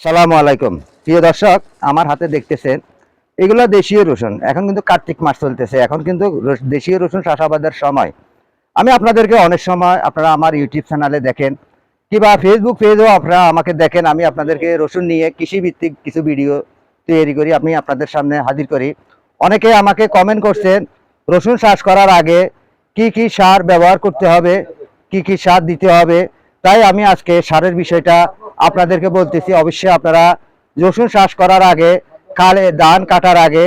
সালামু আলাইকুম। প্রিয় দর্শক, আমার হাতে দেখতেছেন এগুলো দেশীয় রসুন। এখন কিন্তু কার্তিক মাস চলতেছে। এখন কিন্তু দেশীয় রসুন চাষাবাদের সময়। আমি আপনাদেরকে অনেক সময় আপনারা আমার ইউটিউব চ্যানেলে দেখেন, কিংবা ফেসবুক পেজেও আপনারা আমাকে দেখেন, আমি আপনাদেরকে রসুন নিয়ে কৃষিভিত্তিক কিছু ভিডিও তৈরি করি, আমি আপনাদের সামনে হাজির করি। অনেকে আমাকে কমেন্ট করছেন, রসুন চাষ করার আগে কি কি সার ব্যবহার করতে হবে? কি কি সার দিতে হবে? তাই আমি আজকে সারের বিষয়টা আপনাদেরকে বলতেছি, অবশ্যই আপনারা রসুন চাষ করার আগে, কালে ধান কাটার আগে,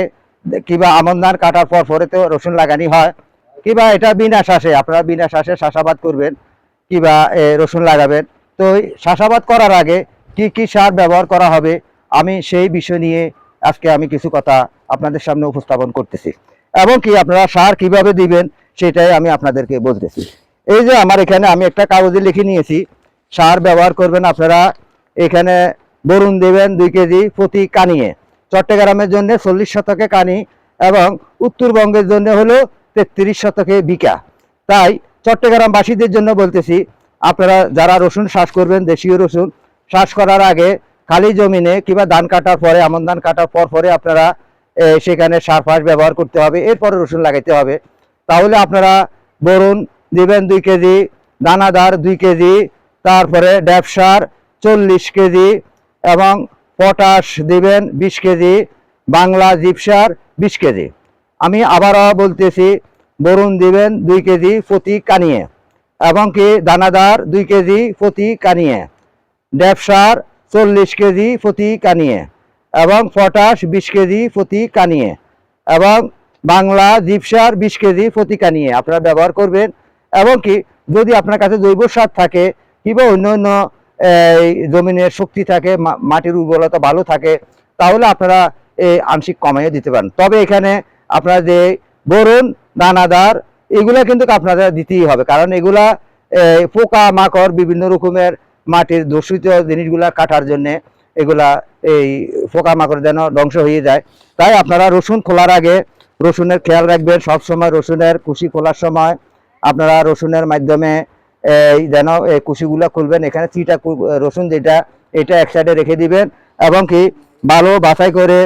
কিংবা আমন ধান কাটার পর পরে তো রসুন লাগানি হয়, কিংবা এটা বিনা শ্বাসে আপনারা বিনা শ্বাসে চাষাবাদ করবেন, কিংবা রসুন লাগাবেন। তো চাষাবাদ করার আগে কি কি সার ব্যবহার করা হবে, আমি সেই বিষয় নিয়ে আজকে আমি কিছু কথা আপনাদের সামনে উপস্থাপন করতেছি। এবং কি আপনারা সার কীভাবে দিবেন, সেটাই আমি আপনাদেরকে বলতেছি। এই যে আমার এখানে আমি একটা কাগজে লিখে নিয়েছি, সার ব্যবহার করবেন আপনারা এখানে বরুণ দেবেন দুই কেজি প্রতি কানিয়ে। চট্টগ্রামের জন্য চল্লিশ শতকে কানি এবং উত্তরবঙ্গের জন্য হলো তেত্রিশ শতকে বিকা। তাই চট্টগ্রামবাসীদের জন্য বলতেছি, আপনারা যারা রসুন চাষ করবেন, দেশীয় রসুন চাষ করার আগে খালি জমিনে কিংবা ধান কাটার পরে, আমন ধান কাটার পর পরে আপনারা সেখানে সার ফাস ব্যবহার করতে হবে, এরপরে রসুন লাগাইতে হবে। তাহলে আপনারা বরুণ দিবেন দুই কেজি, দানাদার দুই কেজি, তারপরে ড্যাপসার চল্লিশ কেজি এবং পটাশ দিবেন বিশ কেজি, বাংলা জিপসার বিশ কেজি। আমি আবারও বলতেছি, বরুণ দিবেন দুই কেজি প্রতি কানিয়ে এবং কি দানাদার দুই কেজি প্রতি কানিয়ে। ড্যাপসার চল্লিশ কেজি প্রতি কানিয়ে এবং পটাশ বিশ কেজি প্রতি কানিয়ে এবং বাংলা জিপসার বিশ কেজি প্রতি কানিয়ে আপনারা ব্যবহার করবেন এবং কি যদি আপনার কাছে জৈব সার থাকে কিংবা অন্য অন্য জমিনের শক্তি থাকে মাটির উর্বরতা ভালো থাকে, তাহলে আপনারা এই আংশিক কমাইয়ে দিতে পারেন। তবে এখানে আপনারা যে বরুণ দানাদার, এগুলা কিন্তু আপনাদের দিতেই হবে, কারণ এগুলা পোকা, মাকড়, বিভিন্ন রকমের মাটির দূষিত জিনিসগুলা কাটার জন্য এগুলা এই পোকা, মাকড় যেন ধ্বংস হয়ে যায়। তাই আপনারা রসুন খোলার আগে রসুনের খেয়াল রাখবেন। সবসময় রসুনের কুশি খোলার সময় আপনারা রসুনের মাধ্যমে যেন কুশিগুলা খুলবেন। এখানে চিটা রসুন যেটা, এটা এক সাইডে রেখে দিবেন এবং কি ভালো বাছাই করে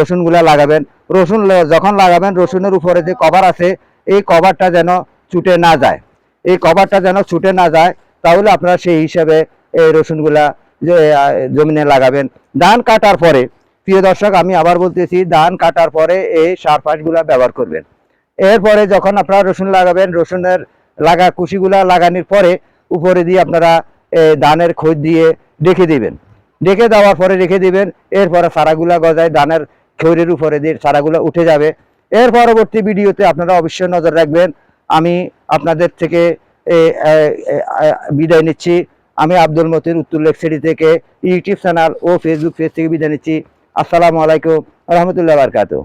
রসুনগুলা লাগাবেন। রসুন যখন লাগাবেন, রসুনের উপরে যে কভার আছে, এই কভারটা যেন ছুটে না যায়। এই কভারটা যেন ছুটে না যায়, তাহলে আপনারা সেই হিসাবে এই রসুনগুলা জমিনে লাগাবেন। ধান কাটার পরে, প্রিয় দর্শক, আমি আবার বলতেছি, ধান কাটার পরে এই সার ফাঁসগুলা ব্যবহার করবেন। এরপরে যখন আপনারা রসুন লাগাবেন, রসুনের লাগা কুশিগুলা লাগানোর পরে উপরে দিয়ে আপনারা ধানের খোঁজ দিয়ে ডেকে দিবেন। ডেকে দেওয়ার পরে রেখে দিবেন, এরপরে সারাগুলা গজায় ধানের খৈরের উপরে দিয়ে সারাগুলা উঠে যাবে। এর পরবর্তী ভিডিওতে আপনারা অবশ্যই নজর রাখবেন। আমি আপনাদের থেকে বিদায় নিচ্ছি। আমি আব্দুল মতির উত্তর লেকচারি থেকে ইউটিউব চ্যানেল ও ফেসবুক পেজ থেকে বিদায় নিচ্ছি। আসসালামু আলাইকুম, রহমতুল্লাহ বারকাতু